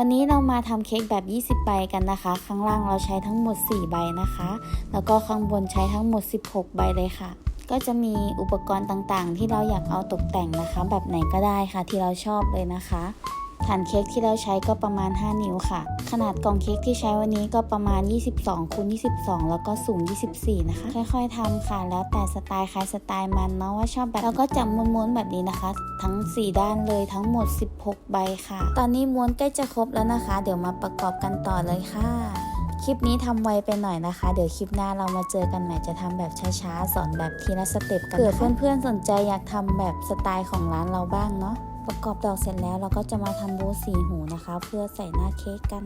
วันนี้เรามาทำเค้กแบบ 20 ใบกันนะคะ ข้างล่างเราใช้ทั้งหมด 4 ใบนะคะ แล้วก็ข้างบนใช้ทั้งหมด 16 ใบเลยค่ะ ก็จะมีอุปกรณ์ต่างๆ ที่เราอยากเอาตกแต่งนะคะ แบบไหนก็ได้ค่ะที่เราชอบเลยนะคะ ฐานเค้กที่เราใช้ก็ประมาณ 5 นิ้วค่ะ ขนาดกล่องเค้กที่ใช้วันนี้ก็ประมาณ 22คูณ22 แล้วก็สูง 24 นะคะ ค่อย ๆทำค่ะ แล้วแต่สไตล์ใครสไตล์มันเนาะว่าชอบแบบเราก็จับม้วนๆแบบนี้นะคะ ทั้ง 4 ด้านเลยทั้งหมด 16 ใบค่ะ ตอนนี้ม้วนใกล้จะครบแล้วนะคะ เดี๋ยวมาประกอบกันต่อเลยค่ะคลิปนี้ทำไวไปหน่อยนะคะ เดี๋ยวคลิปหน้าเรามาเจอกันใหม่จะทำแบบช้าๆ สอนแบบทีละสเต็ปกันเผื่อเพื่อนๆสนใจอยากทำแบบสไตล์ของร้านเราบ้างเนาะ ประกอบดอกเสร็จแล้วเราก็จะมาทำโบว์สีหูนะคะ เพื่อใส่หน้าเค้กกัน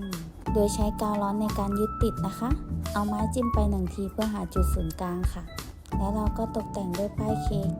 โดยใช้กาวร้อนในการยึดติดนะคะ เอาไม้จิ้มไปหนึ่งทีเพื่อหาจุดศูนย์กลางค่ะ แล้วเราก็ตกแต่งด้วยป้ายเค้ก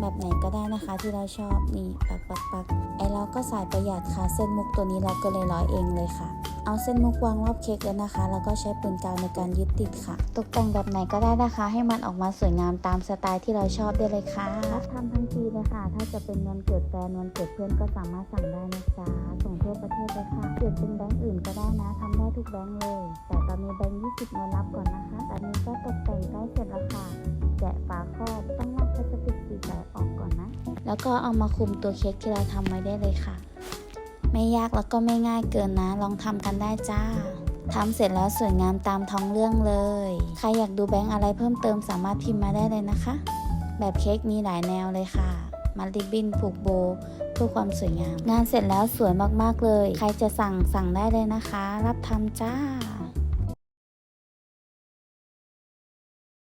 แบบไหนก็ได้นะคะที่เราชอบนี่ปักปักปักไอเราก็สายประหยัดค่ะ เส้นมุกตัวนี้เราก็เลยร้อยเองเลยค่ะ เอาเส้นมุกวางรอบเค้กแล้วนะคะ แล้วก็ใช้ปืนกาวในการยึดติดค่ะ ตกแต่งแบบไหนก็ได้นะคะ ให้มันออกมาสวยงามตามสไตล์ที่เราชอบได้เลยค่ะรับทำทั้งปีเลยค่ะ ถ้าจะเป็นวันเกิดแฟนวันเกิดเพื่อนก็สามารถสั่งได้นะจ๊ะส่งทั่วประเทศเลยค่ะเปลี่ยนเป็นแบงก์อื่นก็ได้นะทำได้ทุกแบงก์เลย แต่ตอนนี้แบงก์20มารับก่อนนะคะตอนนี้ก็ตกแต่งใกล้เสร็จแล้วค่ะแกะฝาครอบต้องลอกพลาสติกสีใสออกก่อนนะ แล้วก็เอามาคลุมตัวเค้กที่เราทำไว้ได้เลยค่ะ ไม่ยากแล้วก็ไม่ง่ายเกินนะ ลองทำกันได้จ้าทำเสร็จแล้วสวยงามตามท้องเรื่องเลย ใครอยากดูแบงค์อะไรเพิ่มเติมสามารถพิมพ์มาได้เลยนะคะ แบบเค้กมีหลายแนวเลยค่ะ มัดริบบิ้นผูกโบเพื่อความสวยงาม งานเสร็จแล้วสวยมากๆเลย ใครจะสั่งสั่งได้เลยนะคะ รับทำจ้า